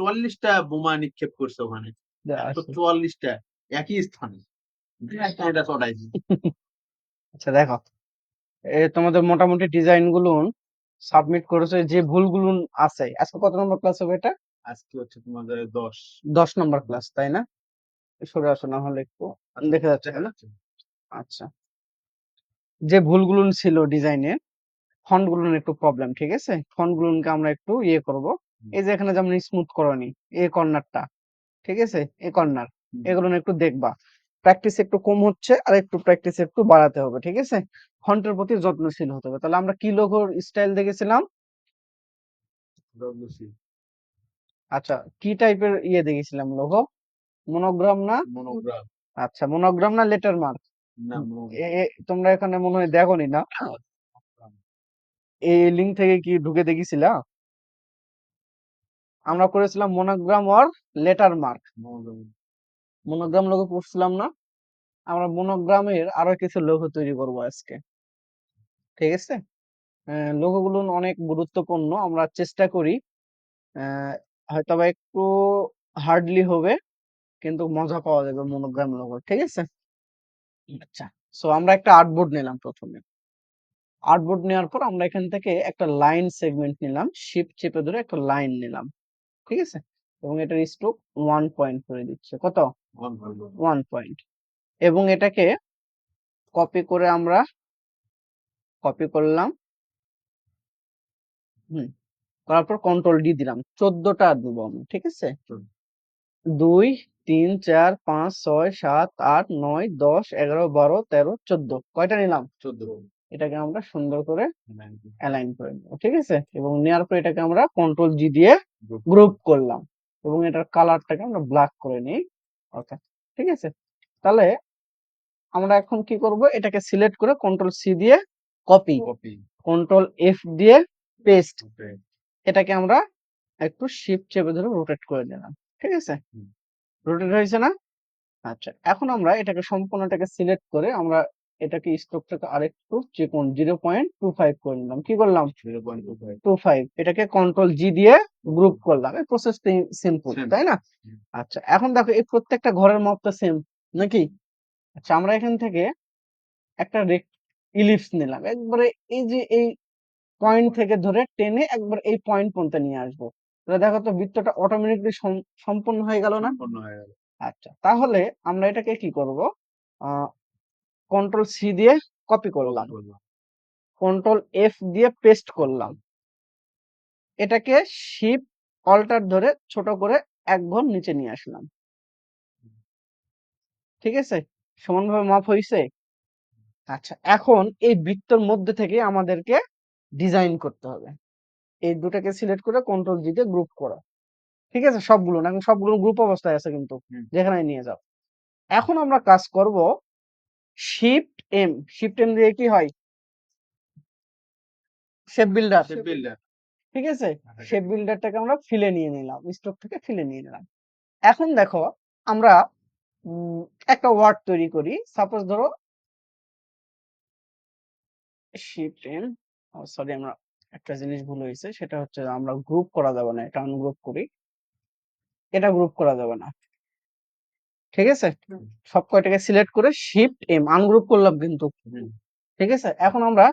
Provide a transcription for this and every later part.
চুয়াল্লিশটা বোমা নিক্ষেপ করছে ওখানে। চুয়াল্লিশটা একই স্থানে। এটা চড়াইছে আচ্ছা দেখো। এ তোমাদের মোটামুটি ডিজাইনগুলো সাবমিট করেছে যে ভুলগুলো আছে। আজকে কত নম্বর ক্লাস হবে এটা? আজকে হচ্ছে তোমাদের দশ। দশ নম্বর ক্লাস তাই না? সরে আসো না হলে একটু। দেখা যাচ্ছে না? আচ্ছা। যে ভুলগুলো ছিল ডিজাইনে ফন্টগুলো একটু প্রবলেম ঠিক আছে? ফন্ট গুলোকে আমরা একটু ইয়ে করব। এই যে এখানে যেমন স্মুথ করনি এই কর্নারটা ঠিক আছে? এই কর্নার এগুলো একটু দেখবা। প্র্যাকটিস একটু কম হচ্ছে আর একটু প্র্যাকটিস একটু বাড়াতে হবে ঠিক আছে? ফন্টের প্রতি যত্নশীল হতে হবে। তাহলে আমরা কি লোগোর স্টাইল দেখেছিলাম আচ্ছা কি টাইপের ইয়ে দেখেছিলাম? লোগো মনোগ্রাম না? মনোগ্রাম আচ্ছা মনোগ্রাম না লেটার মার্ক তোমরা এখানে মনে হয় দেখোনি না? এই লিঙ্ক থেকে কি ঢুকে দেখেছিলা? আমরা করেছিলাম monogram or letter mark monogram. Logo করছিলাম না। আমরা মনোগ্রামের আরও কিছু লোগো তৈরি করব আজকে। ঠিক আছে? লোগো গুলো অনেক গুরুত্বপূর্ণ। আমরা চেষ্টা করি আহ, হয়তোবা একটু হার্ডলি হবে কিন্তু মজা পাওয়া যাবে মনোগ্রাম লোগো ঠিক আছে? আচ্ছা সো আমরা একটা আর্টবোর্ড নিলাম প্রথমে। আর্টবোর্ড নেওয়ার পর আমরা এখান থেকে একটা লাইন সেগমেন্ট নিলাম। শিপ চেপে ধরে একটা লাইন নিলাম। ঠিক আছে? এবং এটার স্ট্রোক ওয়ান পয়েন্ট করে দিচ্ছে। কত? ওয়ান পয়েন্ট এবং এটাকে কপি করে আমরা কপি করলাম। হুম করার পর কন্ট্রোল ডি দিলাম। চোদ্দটা দিব আমি ঠিক আছে? দুই তিন চার পাঁচ ছয় সাত আট নয় দশ এগারো বারো তেরো চোদ্দ। কয়টা নিলাম? চোদ্দ এটাকে আমরা সুন্দর করে অ্যালাইন করে নেব ঠিক আছে? এবং নেওয়ার পর এটাকে আমরা কন্ট্রোল জি দিয়ে গ্রুপ করলাম এবং এটার কালারটাকে আমরা ব্ল্যাক করে নিই ওকে ঠিক আছে? তাহলে আমরা এখন কি করব? এটাকে সিলেক্ট করে কন্ট্রোল সি দিয়ে কপি। কন্ট্রোল এফ দিয়ে পেস্ট এটাকে আমরা একটু শিফট চেপে ধরে রোটেট করে নিলাম ঠিক আছে? রোটেট হয়েছে না? আচ্ছা এখন আমরা এটাকে সম্পূর্ণটাকে সিলেক্ট করে আমরা এটাকে স্ট্রোকটাকে আরেকটু চিকন জিরো পয়েন্ট টু ফাইভ করে নিলাম। কি করলাম? Zero point two five। Two five এটাকে কন্ট্রোল জি দিয়ে গ্রুপ করলাম। এই প্রসেসটা সিম্পল তাই না? আচ্ছা এখন দেখো এই প্রত্যেকটা ঘরের তো সেম নাকি? আচ্ছা আমরা এখান থেকে একটা ইলিপস নিলাম। একবারে এই যে এই পয়েন্ট থেকে ধরে টেনে একবার এই পয়েন্ট পর্যন্ত নিয়ে আসব। তাহলে দেখো তো বৃত্তটা অটোমেটিকলি সম্পূর্ণ হয়ে গেল না? হয়ে। আচ্ছা তাহলে আমরা এটাকে কি করব? কন্ট্রোল সি দিয়ে কপি করলাম। কন্ট্রোল এফ দিয়ে পেস্ট করলাম। এটাকে শিপ অল্টার ধরে ছোট করে এক ঘর নিচে নিয়ে আসলাম। ঠিক আছে? সমানভাবে মাপ হয়েছে আচ্ছা এখন এই বৃত্তর মধ্যে থেকে আমাদেরকে ডিজাইন করতে হবে। এই দুটাকে সিলেক্ট করে কন্ট্রোল জি দিয়ে গ্রুপ করা। ঠিক আছে? সবগুলো না? এখন সবগুলো গ্রুপ অবস্থায় আছে কিন্তু। যেখানে নিয়ে যাও। এখন আমরা কাজ করব শিফট এম শিফট এম দিয়ে কি হয়? Shape builder Shape builder। ঠিক আছে? আচ্ছা। শেপ বিল্ডারটাকে আমরা ফিলে নিয়ে নিলাম স্টক থেকে ফিলে নিয়ে নিলাম। এখন দেখো আমরা একটা ওয়ার্ড তৈরি করি। সাপোজ ধরো শিফট এম সরি আমরা একটা জিনিস ভুল হয়েছে সেটা হচ্ছে আমরা গ্রুপ করা যাবে না এটা আনগ্রুপ করি। এটা গ্রুপ করা যাবে না। ঠিক আছে? সব কয়টাকে সিলেক্ট করে শিফট এম আনগ্রুপ করলাম কিন্তু। ঠিক আছে? এখন আমরা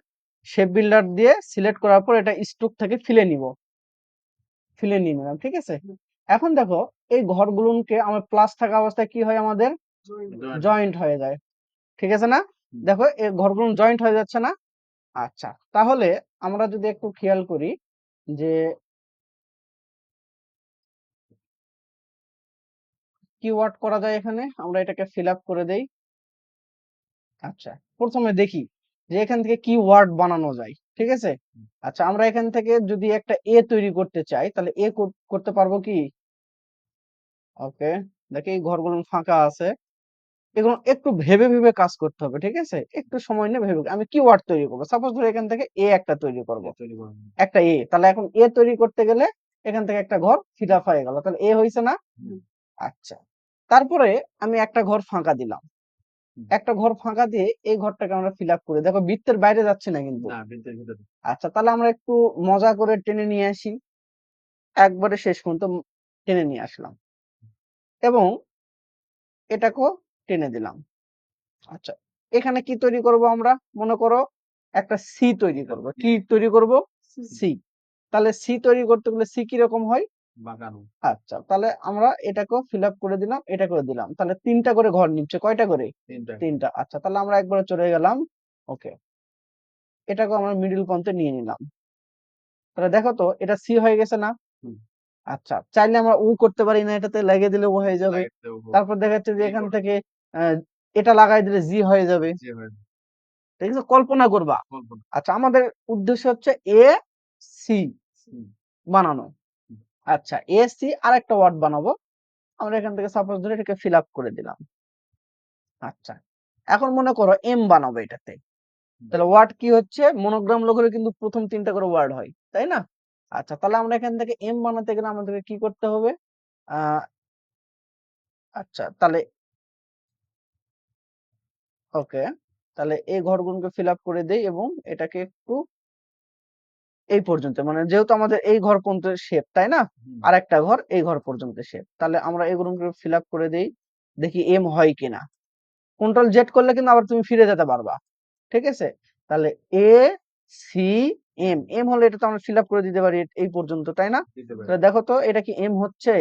শেপ বিল্ডার দিয়ে সিলেক্ট করার পর এটা স্টক থেকে ফিলে নিব। ফিলে নিয়ে নিলাম ঠিক আছে? এখন দেখো এই ঘরগুলোকে আমার প্লাস থাকা অবস্থায় কি হয় আমাদের? জয়েন্ট হয়ে যায়। ঠিক আছে না? দেখো এই ঘরগুলো জয়েন্ট হয়ে যাচ্ছে না? আচ্ছা তাহলে আমরা যদি একটু খেয়াল করি যে কি ওয়ার্ড করা যায় এখানে আমরা এটাকে ফিল আপ করে দেই। আচ্ছা প্রথমে দেখি যে এখান থেকে কি ওয়ার্ড বানানো যায় ঠিক আছে? আচ্ছা আমরা এখান থেকে যদি একটা এ তৈরি করতে চাই তাহলে এ করতে পারব কি? ওকে দেখি এই ঘরগুলো ফাঁকা আছে। এগুলো একটু ভেবে ভেবে কাজ করতে হবে ঠিক আছে? একটু সময় নিয়ে ভেবে আমি কি ওয়ার্ড তৈরি করব। সাপোজ ধরো এখান থেকে এ একটা তৈরি করব। একটা এ তাহলে এখন এ তৈরি করতে গেলে এখান থেকে একটা ঘর ফিট আপ হয়ে গেল তাহলে এ হয়েছে না? আচ্ছা তারপরে আমি একটা ঘর ফাঁকা দিলাম। একটা ঘর ফাঁকা দিয়ে এই ঘরটাকে আমরা ফিল আপ করে দেখো বৃত্তের বাইরে যাচ্ছে না কিন্তু। আচ্ছা তাহলে আমরা একটু মজা করে টেনে নিয়ে আসি। একবারে শেষ পর্যন্ত টেনে নিয়ে আসলাম। এবং এটাকেও টেনে দিলাম। আচ্ছা এখানে কি তৈরি করব আমরা? মনে করো একটা সি তৈরি করব। কি তৈরি করব? সি তাহলে সি তৈরি করতে গেলে সি কি রকম হয়? বাঁকানো আচ্ছা তাহলে আমরা এটাকেও ফিল আপ করে দিলাম এটা করে দিলাম। তাহলে তিনটা করে ঘর নিচ্ছে কয়টা করে? তিনটা। তিনটা। আচ্ছা তাহলে আমরা একবার চলে গেলাম ওকে। এটাকে আমরা মিডল পয়েন্টে নিয়ে নিলাম। তাহলে দেখো তো এটা সি হয়ে গেছে না? আচ্ছা চাইলে আমরা উ করতে পারি না এটাতে লাগিয়ে দিলে ও হয়ে যাবে। তারপর দেখা যাচ্ছে যে এখান থেকে এটা লাগাই দিলে জি হয়ে যাবে। ঠিক আছে কল্পনা করবা। আচ্ছা আমাদের উদ্দেশ্য হচ্ছে এ সি বানানো। আচ্ছা এসি আর একটা ওয়ার্ড বানাবো। আমরা এখান থেকে সাপোজ ধরে এটাকে ফিল আপ করে দিলাম। আচ্ছা এখন মনে করো এম বানাবো এটাতে। তাহলে ওয়ার্ড কি হচ্ছে? মনোগ্রাম লোকের কিন্তু প্রথম তিনটা করে ওয়ার্ড হয় তাই না? আচ্ছা তাহলে আমরা এখান থেকে এম বানাতে গেলে আমাদেরকে কি করতে হবে? আহ আচ্ছা তাহলে ওকে তাহলে এই ঘরগুলোকে ফিল আপ করে দেই এবং এটাকে একটু এই পর্যন্ত। মানে যেহেতু আমাদের এই ঘর পর্যন্ত শেপ তাই না? আর একটা ঘর এই ঘর পর্যন্ত শেপ তাহলে আমরা এগুলোকে ফিল আপ করে দেই দেখি এম হয় কিনা। কন্ট্রোল জেড করলে কিন্তু আবার তুমি ফিরে যেতে পারবা। ঠিক আছে? তাহলে এ সি এম এম হলে এটা তো আমরা ফিল আপ করে দিতে পারি এই পর্যন্ত তাই না? তাহলে দেখো তো এটা কি এম হচ্ছে?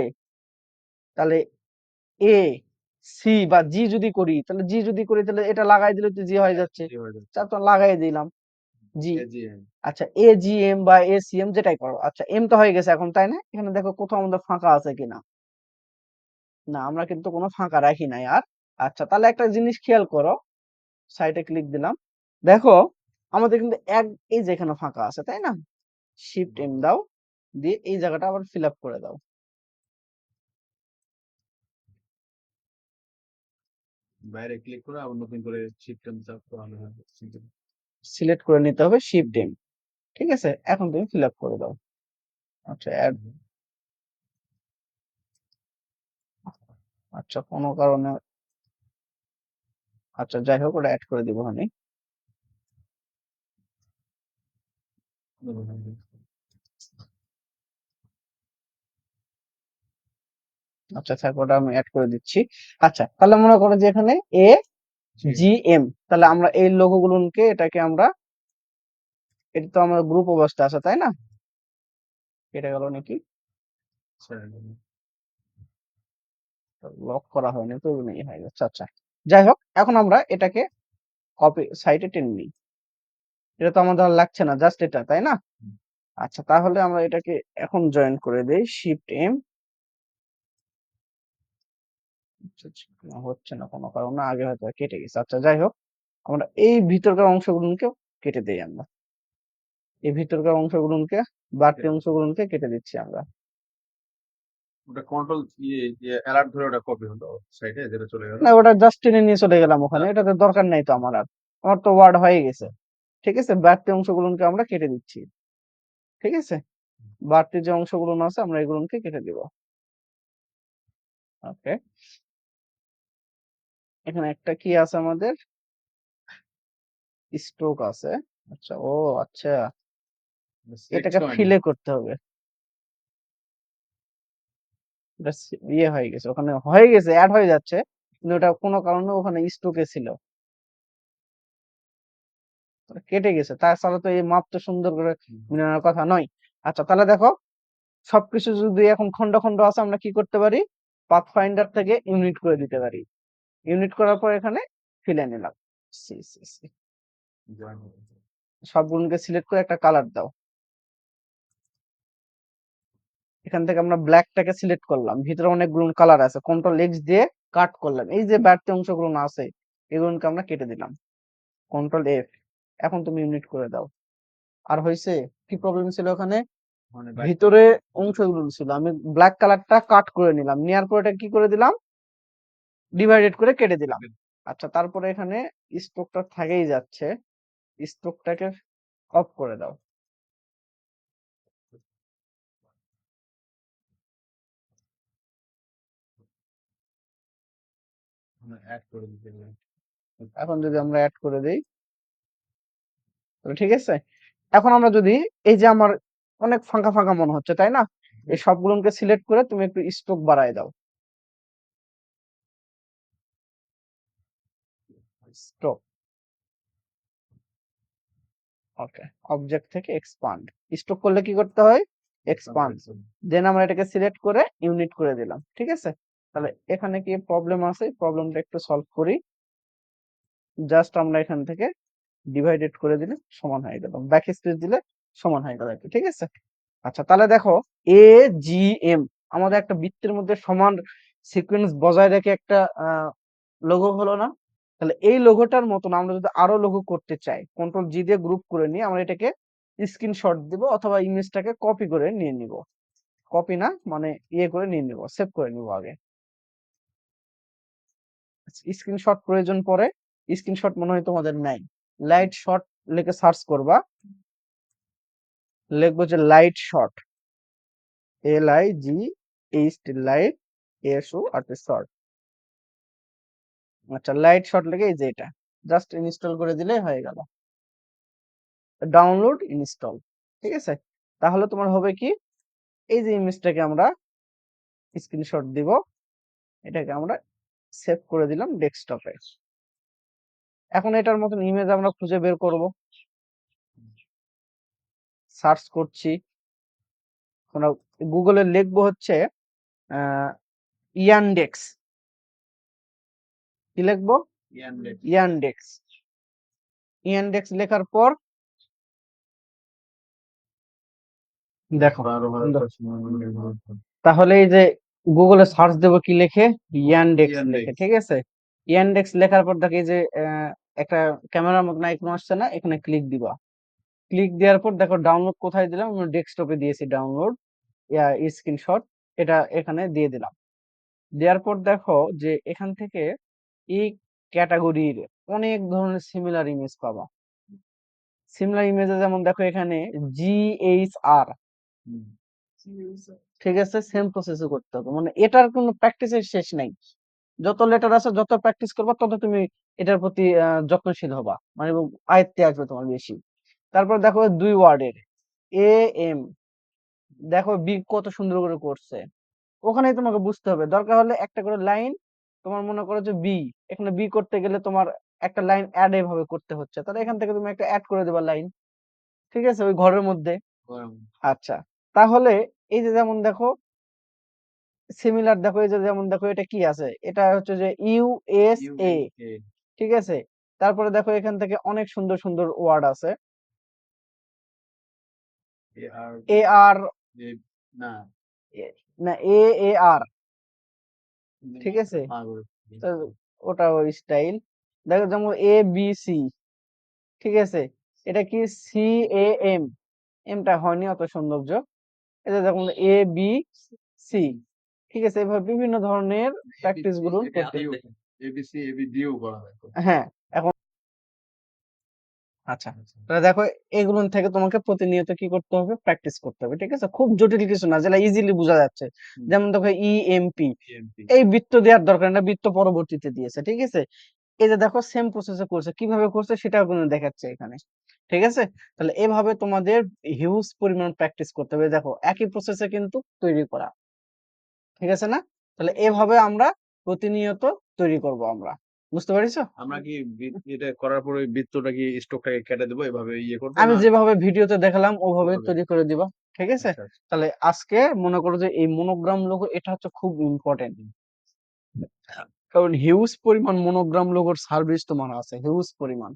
তাহলে এ সি বা জি যদি করি তাহলে জি যদি করি তাহলে এটা লাগাই দিলে তো জি হয়ে যাচ্ছে। হয়ে যাচ্ছে। তারপর লাগাই দিলাম। জি। আচ্ছা এ জি এম বা এ সি এম যেটাই করো। আচ্ছা এম তো হয়ে গেছে এখন তাই না? এখানে দেখো কোথাও আমাদের ফাঁকা আছে কিনা। না আমরা কিন্তু কোনো ফাঁকা রাখি নাই আর? আচ্ছা তাহলে একটা জিনিস খেয়াল করো। সাইটে ক্লিক দিলাম। দেখো আমাদের কিন্তু এক এই যে এখানে ফাঁকা আছে তাই না? শিফট এম দাও দিয়ে এই জায়গাটা আবার ফিল আপ করে দাও। বাইরে ক্লিক করে আবার নতুন করে শিফট এন্ড চাপ করানো হয়। সিলেক্ট করে নিতে হবে শিফট এম ঠিক আছে? এখন তুমি ফিল আপ করে দাও। আচ্ছা অ্যাড আচ্ছা কোনো কারণে আচ্ছা যাই হোক, ওটা অ্যাড করে দিব আমি। আচ্ছা থাক, ওটা আমি অ্যাড করে দিচ্ছি। আচ্ছা তাহলে মনে করো যে এখানে এ জি। এম তাহলে আমরা এই লোগো গুলোকে এটাকে আমরা এটা তো আমার গ্রুপ অবস্থা আছে তাই না? এটা গেল নাকি? লক করা হয়নি তো নেই হয়ে গেছে আচ্ছা। যাই হোক এখন আমরা এটাকে কপি সাইটে টেনে নিই। এটা তো আমাদের লাগছে না জাস্ট এটা তাই না? আচ্ছা তাহলে আমরা এটাকে এখন জয়েন করে দেই শিফট এম হচ্ছে না কোনো কারণে আগে হয়তো কেটে গেছে। আচ্ছা যাই হোক আমরা এই ভিতরকার অংশগুলোকে কেটে দিই আমরা। এই ভিতরকার অংশগুলোকে বাড়তি অংশগুলোকে কেটে দিচ্ছি আমরা। ওটা কন্ট্রোল ইয়ে অ্যালার্ট ধরে ওটা কপি হলো সাইডে যেটা চলে গেল। না ওটা জাস্ট টেনে নিয়ে চলে গেলাম ওখানে। এটাতে দরকার নাই তো আমার আর। আমার তো ওয়ার্ড হয়ে গেছে। ঠিক আছে? বাড়তি অংশগুলোকে আমরা কেটে দিচ্ছি। ঠিক আছে? বাড়তি যে অংশগুলো আছে আমরা এগুলোকে কেটে দিব। ওকে। এখানে একটা কি আছে আমাদের? স্ট্রোক আছে। আচ্ছা ও আচ্ছা। এটাকে ফিলে করতে হবে। ইয়ে হয়ে গেছে ওখানে হয়ে গেছে অ্যাড হয়ে যাচ্ছে কিন্তু ওটা কোনো কারণে ওখানে স্ট্রোকে ছিল। কেটে গেছে। তাছাড়া তো এই মাপটা সুন্দর করে মিলানোর কথা নয়। আচ্ছা তাহলে দেখো সবকিছু যদি এখন খন্ড খন্ড আছে আমরা কি করতে পারি? পাথ ফাইন্ডার থেকে ইউনিট করে দিতে পারি। ইউনিট করার পর এখানে ফিলে নিলাম। C C C. সবগুলোকে সিলেক্ট করে একটা কালার দাও। এখান থেকে আমরা ব্ল্যাকটাকে সিলেক্ট করলাম। ভিতরে অনেকগুলো কালার আছে। কন্ট্রোল এক্স দিয়ে কাট করলাম। এই যে বাড়তি অংশগুলো না আছে এগুলোকে আমরা কেটে দিলাম। কন্ট্রোল এফ এখন তুমি ইউনিট করে দাও। আর হয়েছে কি প্রবলেম ছিল ওখানে? মানে ভিতরে অংশগুলো ছিল। আমি ব্ল্যাক কালারটা কাট করে নিলাম। নেওয়ার পর এটা কি করে দিলাম? ডিভাইডেড করে কেটে দিলাম। আচ্ছা তারপরে এখানে স্ট্রোকটা থাকেই যাচ্ছে। স্ট্রোকটাকে অফ করে দাও। এখন যদি আমরা অ্যাড করে দেই তাহলে ঠিক আছে? এখন আমরা যদি এই যে আমার অনেক ফাঁকা ফাঁকা মনে হচ্ছে তাই না? এই সবগুলোকে সিলেক্ট করে তুমি একটু স্ট্রোক বাড়ায় দাও। স্ট্রোক ওকে অবজেক্ট থেকে এক্সপান্ড স্ট্রোক করলে কি করতে হয়? এক্সপান্ড দেন আমরা এটাকে সিলেক্ট করে ইউনিট করে দিলাম ঠিক আছে? তাহলে এখানে কি প্রবলেম আছে? প্রবলেমটা একটু সলভ করি। জাস্ট আমরা এখান থেকে ডিভাইডেড করে দিলে সমান হয়ে গেল। ব্যাক স্পেস দিলে সমান হয়ে গেল ঠিক আছে? আচ্ছা তাহলে দেখো এ জি এম আমাদের একটা বৃত্তের মধ্যে সমান সিকোয়েন্স বজায় রেখে একটা লোগো হলো না? তাহলে এই লোগোটার মতন আমরা যদি আরও লোগো করতে চাই কন্ট্রোল জি দিয়ে গ্রুপ করে নিয়ে আমরা এটাকে স্ক্রিনশট দিব অথবা ইমেজটাকে কপি করে নিয়ে নিব। কপি না মানে ইয়ে করে নিয়ে নিব সেভ করে নিব আগে। স্ক্রিনশট প্রয়োজন পড়ে স্ক্রিনশট মনে হয় তোমাদের নাই। লাইট শট লিখে সার্চ করবা। লিখব যে light shot L I G H light S O R short আচ্ছা লাইট শট লিখে এই যে এটা জাস্ট ইনস্টল করে দিলে হয়ে গেল। ডাউনলোড ইনস্টল ঠিক আছে? তাহলে তোমার হবে কি? এই যে ইমেজটাকে আমরা স্ক্রিনশট দিব, এটাকে আমরা সেভ করে দিলাম ডেস্কটপে এখন এটার মতন ইমেজ আমরা খুঁজে বের করব। সার্চ করছি। গুগলে লিখব হচ্ছে ইয়ানডেক্স কি লিখব? ইয়ানডেক্স ইয়ানডেক্স লেখার পর দেখো তাহলে এই যে গুগলে সার্চ দেবো কি লেখে? ইয়ানডেক্স লেখে ঠিক আছে? ইয়ানডেক্স লেখার পর দেখো এই যে একটা ক্যামেরার মতন আইকন আসছে না এখানে ক্লিক দিবা। ক্লিক দেওয়ার পর দেখো ডাউনলোড কোথায় দিলাম? আমরা ডেস্কটপে দিয়েছি ডাউনলোড ইয়া স্ক্রিনশট এটা এখানে দিয়ে দিলাম। দেওয়ার পর দেখো যে এখান থেকে এই ক্যাটাগরির অনেক ধরনের সিমিলার ইমেজ পাবা। সিমিলার ইমেজে যেমন দেখো এখানে জি এইচ আর ঠিক আছে? সেম প্রসেসে করতে হবে। মানে এটার কোনো প্র্যাকটিসের শেষ নাই। যত লেটার আছে যত প্র্যাকটিস করবা তত তুমি এটার প্রতি যত্নশীল হবা। মানে আয়ত্তে আসবে তোমার বেশি। তারপর দেখো দুই ওয়ার্ডের এ এম দেখো বি কত সুন্দর করে করছে। ওখানেই তোমাকে বুঝতে হবে। দরকার হলে একটা করে লাইন তোমার মনে করো যে বি এখানে বি করতে গেলে তোমার একটা লাইন অ্যাড এভাবে করতে হচ্ছে। তাহলে এখান থেকে তুমি একটা অ্যাড করে দেবা লাইন ঠিক আছে? ওই ঘরের মধ্যে। আচ্ছা তাহলে এই যে যেমন দেখো সিমিলার দেখো এই যে যেমন দেখো এটা কি আছে? এটা হচ্ছে যে ইউএসএ ঠিক আছে? তারপরে দেখো এখান থেকে অনেক সুন্দর সুন্দর ওয়ার্ড আছে। এ আর না। না এ এ আর ঠিক আছে? তো ওটা ওই স্টাইল দেখো যেমন এ বি সি ঠিক আছে? এটা কি সি এ এম এমটা হয়নি অত সৌন্দর্য। এটা দেখুন এ বি সি ঠিক আছে? এভাবে বিভিন্ন ধরনের প্র্যাকটিসগুলো করতে। হ্যাঁ এখন আচ্ছা। তাহলে দেখো এগুলো থেকে তোমাকে প্রতিনিয়ত কি করতে হবে? প্র্যাকটিস করতে হবে ঠিক আছে? খুব জটিল কিছু না যেটা ইজিলি বোঝা যাচ্ছে। যেমন দেখো ইএমপি PMP এই বৃত্ত দেওয়ার দরকার না বৃত্ত পরবর্তীতে দিয়েছে ঠিক আছে? এই যে দেখো সেম প্রসেসে করছে। কীভাবে করছে সেটাও কিন্তু দেখাচ্ছে এখানে ঠিক আছে? তাহলে এভাবে তোমাদের হিউজ পরিমাণ প্র্যাকটিস করতে হবে। দেখো একই প্রসেসে কিন্তু তৈরি করা ঠিক আছে না? তাহলে এভাবে আমরা প্রতিনিয়ত তৈরি করব আমরা। বুঝতে পারিছো আমরা কি বৃ- এটা করার পরে বৃত্তটা কি স্টোকটাকে কেটে দেবো এভাবে ইয়ে করব আমি না? যেভাবে ভিডিওতে দেখালাম ওভাবে ওভাবে। তৈরি করে দিবা ঠিক আছে আচ্ছা, আচ্ছা। তাহলে আজকে মনে করো যে এই মনোগ্রাম লোগো এটা হচ্ছে খুব ইম্পর্টেন্ট কারণ হিউজ পরিমাণ মনোগ্রাম লোগোর সার্ভিস তোমার আছে হিউজ পরিমাণ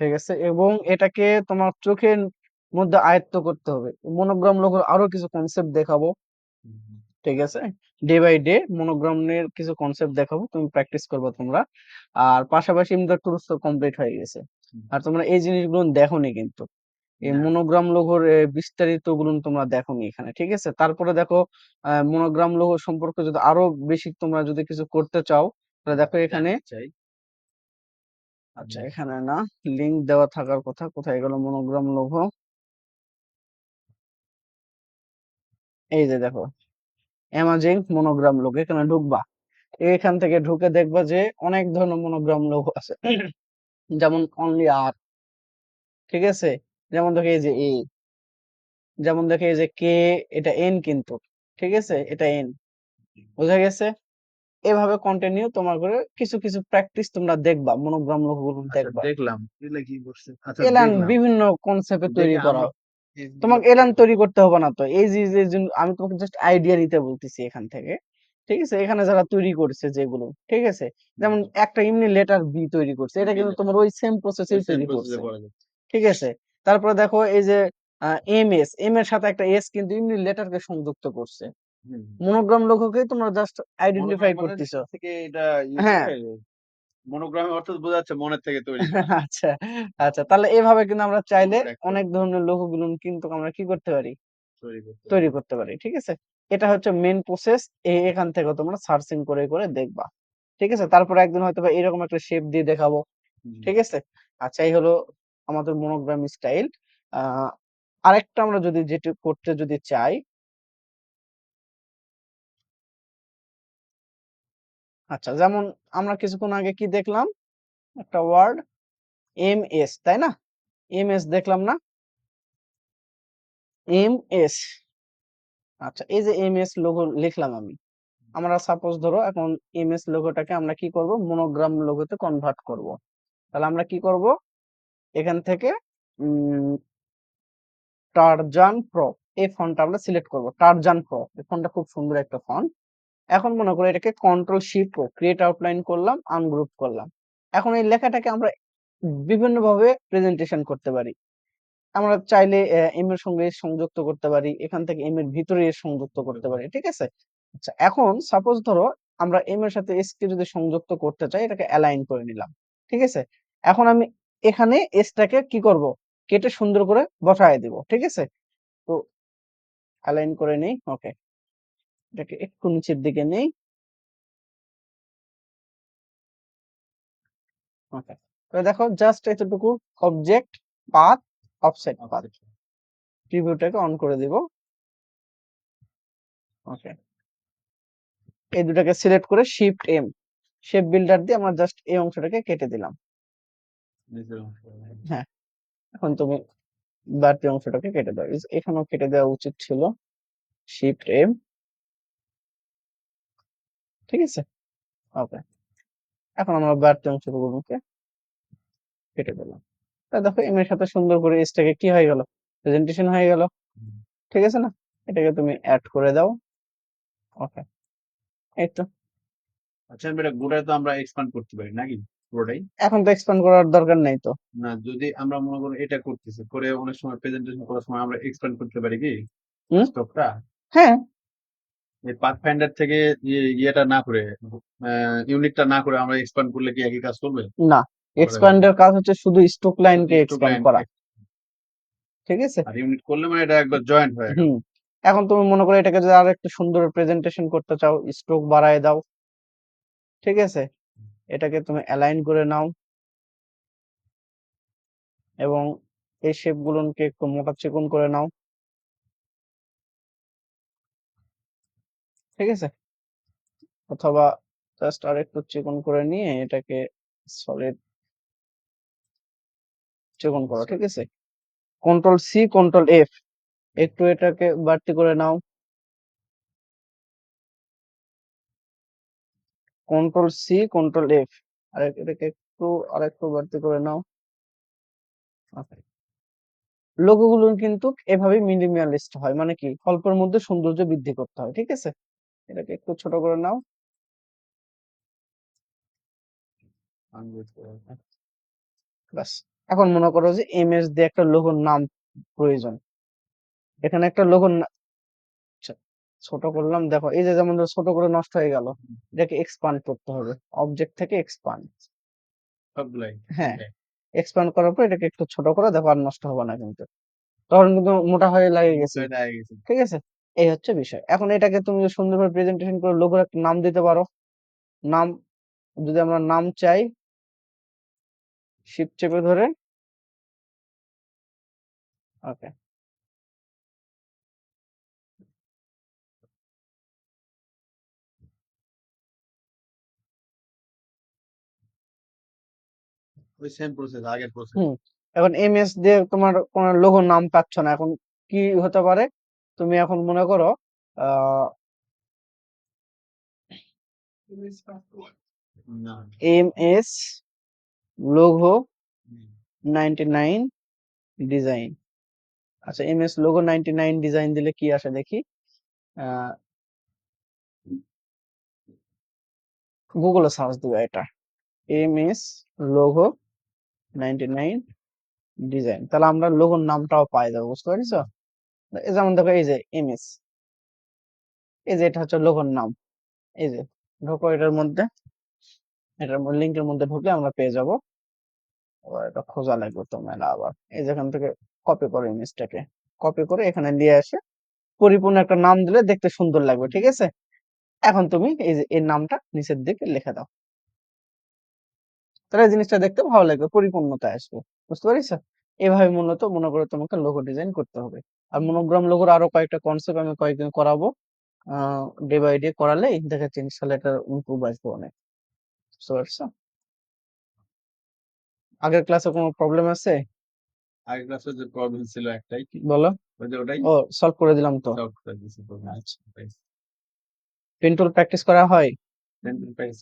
ঠিক আছে এবং এটাকে তোমার চোখের মধ্যে আয়ত্ত করতে হবে মনোগ্রাম লোগোর আরও কিছু কনসেপ্ট দেখাবো। ঠিক আছে? ডে বাই ডে মনোগ্রামের কিছু কনসেপ্ট দেখাবো তুমি প্র্যাকটিস করবে তোমরা। আর পাশাপাশি টুলস তো কমপ্লিট হয়ে গেছে। আর তোমরা এই জিনিসগুলো দেখোনি কিন্তু। এই মনোগ্রাম লোগোর এ, বিস্তারিতগুলো তোমরা দেখোনি এখানে ঠিক আছে? তারপরে দেখো মনোগ্রাম লোগো সম্পর্কে যদি আরও বেশি তোমরা যদি কিছু করতে চাও তাহলে দেখো এখানে আচ্ছা এখানে না লিংক দেওয়া থাকার কথা কোথায় গেল মনোগ্রাম লোগো এই যে দেখো। অ্যামাজিং মনোগ্রাম লোক এখানে ঢুকবা। এখান থেকে ঢুকে দেখবা যে অনেক ধরনের মনোগ্রাম লোক আছে। যেমন অনলি আর ঠিক আছে? যেমন দেখো এই যে এ যেমন দেখো এই যে কে এটা এন কিন্তু ঠিক আছে? এটা এন বোঝা গেছে? এভাবে কন্টিনিউ তোমার করে কিছু কিছু প্র্যাকটিস তোমরা দেখবা মনোগ্রাম লোকগুলো আচ্ছা দেখবা। দেখলাম। আচ্ছা বিভিন্ন কনসেপ্টে তৈরি করা। তোমাকে এলান তৈরি করতে হবে না তো। এই যে যে আমি তোমাকে জাস্ট আইডিয়া নিতে বলতেছি এখান থেকে ঠিক আছে? এখানে যারা তৈরি করছে যেগুলো ঠিক আছে? যেমন একটা এমনি লেটার বি তৈরি করছে এটা কিন্তু তোমার ওই সেম প্রসেসেই তৈরি করছে ঠিক আছে? তারপরে দেখো এই যে এম এস এম এর সাথে একটা এস কিন্তু এমনি লেটারকে সংযুক্ত করছে। মনোগ্রাম লোগোকে তোমরা জাস্ট আইডেন্টিফাই মানে করতেছো। এটা ইয়ে হ্যাঁ। মনোগ্রামের অর্থ বোঝা যাচ্ছে মনের থেকে তৈরি আচ্ছা আচ্ছা। তাহলে এভাবে কিন্তু আমরা চাইলে. অনেক ধরনের লোগোগুলো কিন্তু আমরা কি করতে পারি? তৈরি করতে পারি। ঠিক আছে? এটা হচ্ছে মেন প্রসেস এখান থেকে তোমরা সার্চিং করে করে দেখবা ঠিক আছে? তারপর একদিন হয়তো বা এরকম একটা শেপ দিয়ে দেখাবো ঠিক আছে? আচ্ছা এই হলো আমাদের মনোগ্রাম স্টাইল আহ আরেকটা আমরা যদি যেটি করতে যদি চাই আচ্ছা যেমন আমরা কিছুক্ষণ আগে কি দেখলাম? একটা ওয়ার্ড এম এস তাই না? এম এস দেখলাম না? এম এস আচ্ছা এই যে এম এস লোগো লিখলাম আমি। আমরা সাপোজ ধরো এখন এম এস লোগোটাকে আমরা কি করব? মনোগ্রাম লোগোতে কনভার্ট করব। তাহলে আমরা কি করব? এখান থেকে টারজান প্রো এই ফন্টটা আমরা সিলেক্ট করব। টারজান প্রো এই ফন্টটা খুব সুন্দর একটা ফন্ট এখন মনে করো এটাকে কন্ট্রোল শিফট ক্রিয়েট আউটলাইন করলাম আনগ্রুপ করলাম। এখন এই লেখাটাকে আমরা বিভিন্ন ভাবে প্রেজেন্টেশন করতে পারি। আমরা চাইলে এম এর সঙ্গে সংযুক্ত করতে পারি, এখান থেকে এম এর ভিতরে সংযুক্ত করতে পারি, ঠিক আছে? আচ্ছা এখন সাপোজ ধরো আমরা এম এর সাথে এস কে যদি সংযুক্ত করতে চাই, এটাকে অ্যালাইন করে নিলাম, ঠিক আছে? এখন আমি এখানে এসটাকে কি করব? কেটে সুন্দর করে বসায় দিব, ঠিক আছে? তো অ্যালাইন করে নেই ওকে এটাকে একটু নিচের দিকে নেই। ওকে দেখো জাস্ট এতটুকু অবজেক্ট পাথ অফসেট পাথ প্রিভিউটাকে অন করে দিব। ওকে এই দুটাকে সিলেক্ট করে শিফট এম শেপ বিল্ডার দিয়ে আমরা জাস্ট এই অংশটাকে কেটে দিলাম। অংশ। এখন তুমি বাড়তি অংশটাকে কেটে দাও। এখানেও কেটে দেওয়া উচিত ছিল। শিফট এম ঠিক আছে? ওকে এখন আমরা বাড়তি অংশগুলোকে কেটে দিলাম। তা দেখো এম এর সাথে সুন্দর করে এসটাকে কি হয়ে গেল? প্রেজেন্টেশন হয়ে গেল। ঠিক আছে না? এটাকে তুমি অ্যাড করে দাও। ওকে এই তো। আচ্ছা এটা গোটাই তো আমরা এক্সপান্ড করতে পারি নাকি? পুরোটাই? এখন তো এক্সপ্যান্ড করার দরকার নেই তো। না যদি আমরা মনে করো এটা করতেছি করে অনেক সময় প্রেজেন্টেশন করার সময় আমরা এক্সপ্যান্ড করতে পারি কি? স্টকটা হ্যাঁ। পাথফাইন্ডার থেকে ইয়ে- ইয়েটা না করে ইউনিটটা না করে আমরা এক্সপ্যান্ড করলে কি একই কাজ করবে না এক্সপ্যান্ডের কাজ হচ্ছে শুধু স্টক লাইনকে এক্সপ্যান্ড করা। ঠিক আছে? আর ইউনিট করলে মানে এটা একবার জয়েন্ট হয়ে এখন তুমি মনে করো এটাকে যদি আরও একটু সুন্দর প্রেজেন্টেশন করতে চাও স্ট্রোক বাড়ায় দাও। ঠিক আছে? এটাকে তুমি অ্যালাইন করে নাও। এবং এই শেপ গুলোকে একটু মোটা চিকন করে নাও। ঠিক আছে? অথবা জাস্ট আর একটু চিকন করে নিয়ে এটাকে সলিড চিকন করো ঠিক আছে? কন্ট্রোল সি কন্ট্রোল এফ একটু এটাকে বাড়তি করে নাও। কন্ট্রোল সি কন্ট্রোল এফ আর এটাকে একটু আর একটু বাড়তি করে নাও। লোগো গুলো কিন্তু এভাবে মিনিমালিস্ট হয় মানে কি? অল্পের মধ্যে সৌন্দর্য বৃদ্ধি করতে হয় ঠিক আছে? এটাকে একটু ছোট করে নাও। ব্যাস এখন মনে করো যে এমএস দিয়ে একটা লোগোর নাম প্রয়োজন। এখানে একটা লোগোর আচ্ছা ছোট করলাম দেখো এই যে যেমন ছোট করে নষ্ট হয়ে গেল এটাকে এক্সপান্ড করতে হবে। অবজেক্ট থেকে এক্সপান্ড হ্যাঁ এক্সপান্ড করার পর এটাকে একটু ছোট করে দেখো আর নষ্ট হবে না কিন্তু। তখন কিন্তু মোটা হয়ে লাগে গেছে। এটা হয়ে গেছে। ঠিক আছে? এই হচ্ছে বিষয়। এখন এটাকে তুমি সুন্দরভাবে প্রেজেন্টেশন করে লোগোর একটা নাম দিতে পারো। নাম যদি আমরা নাম চাই শিপ চেপে ধরে ওকে ওই সেম প্রসেস আগের প্রসেস হুম। এখন এমএস দিয়ে তোমার কোন লোগোর নাম পাচ্ছ না। এখন কি হতে পারে? তুমি এখন মনে করো আহ M S logo ninety nine design আচ্ছা M S logo ninety nine design দিলে কি আসে দেখি? গুগলে সার্চ দিবে এটা। M S logo ninety nine design তাহলে আমরা লোগোর নামটাও পাই যাব বুঝতে পারছ? যেমন দেখো, এই যে এস, এই যে এটা হচ্ছে লোগোর নাম, এই যে ঢোকো এটার মধ্যে, এটার লিঙ্কের মধ্যে ঢুকলে আমরা পেয়ে যাব। এটা খোঁজা লাগবে তো মেলা আবার, এই যেখান থেকে কপি করো ইমেজটাকে কপি করে এখানে দিয়ে আসে পরিপূর্ণ একটা নাম দিলে দেখতে সুন্দর লাগবে, ঠিক আছে? এখন তুমি এই যে এর নামটা নিচের দিকে লিখে দাও। তাহলে জিনিসটা দেখতে ভালো লাগবে পরিপূর্ণতা আসবে, বুঝতে পারিস এভাবে মূলত মনে করে তোমাকে লোগো ডিজাইন করতে হবে। আর মনোগ্রাম লোগোর আরও কয়েকটা কনসেপ্ট আমি কয়েকদিন করাবো। ডে বাই ডে করালে দেখা যাচ্ছে ইনশাল্লাহ এটা ইমপ্রুভ আসবে অনেক। বুঝতে পারছ? আগের ক্লাসে কোনো প্রবলেম আছে? আগের ক্লাসে যে প্রবলেম ছিল একটাই। বলো। ওই যে ওটাই। ও সলভ করে দিলাম তো। আচ্ছা পেন টুল প্র্যাকটিস করা হয়? প্র্যাকটিস